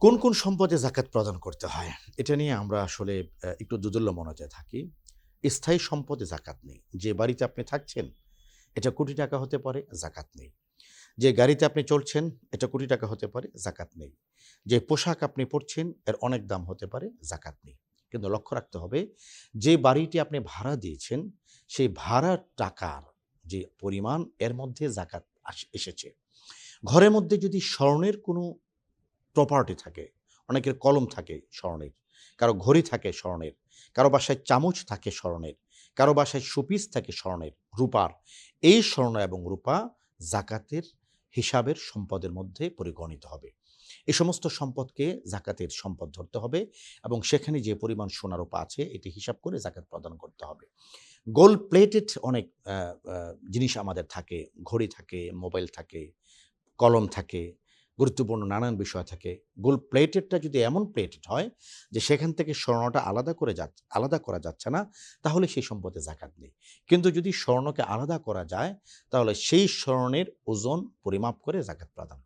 কোন কোন সম্পদে জাকাত প্রদান করতে হয়? এটা নিয়ে আমরা আসলে একটু দুদুল্য মনোজয় থাকি। স্থায়ী সম্পদে জাকাত নেই। যে বাড়িতে আপনি থাকছেন, এটা কোটি টাকা হতে পারে জাকাত নেই। যে গাড়িতে আপনি চলছেন, এটা কোটি টাকা হতে পারে জাকাত নেই। যে পোশাক আপনি পরছেন, এর অনেক দাম হতে পারে জাকাত নেই। কিন্তু লক্ষ্য রাখতে হবে, যে বাড়িটি আপনি ভাড়া দিয়েছেন, সেই ভাড়ার টাকার যে পরিমাণ, এর মধ্যে জাকাত এসেছে। ঘরের মধ্যে যদি স্বর্ণের কোনো প্রপার্টি থাকে, অনেকের কলম থাকে স্বর্ণের, কারও ঘড়ি থাকে স্বর্ণের, কারও বাসায় চামচ থাকে স্বর্ণের, কারও বাসায় সুপিস থাকে স্বর্ণের, রূপার, এই স্বর্ণ এবং রূপা জাকাতের হিসাবের সম্পদের মধ্যে পরিগণিত হবে। এই সমস্ত সম্পদকে জাকাতের সম্পদ ধরতে হবে এবং সেখানে যে পরিমাণ সোনা রূপা আছে, এটি হিসাব করে জাকাত প্রদান করতে হবে। গোল্ড প্লেটেড অনেক জিনিস আমাদের থাকে, ঘড়ি থাকে, মোবাইল থাকে, কলম থাকে গুরুত্বপূর্ণ নানান বিষয় থাকে। গোল্ড প্লেটেডটা যদি এমন প্লেটেড হয় যে সেখান থেকে স্বর্ণটা আলাদা করে যা আলাদা করা যাচ্ছে না, তাহলে সেই সম্পদে জাকাত নেই। কিন্তু যদি স্বর্ণকে আলাদা করা যায়, তাহলে সেই স্বর্ণের ওজন পরিমাপ করে জাকাত প্রদান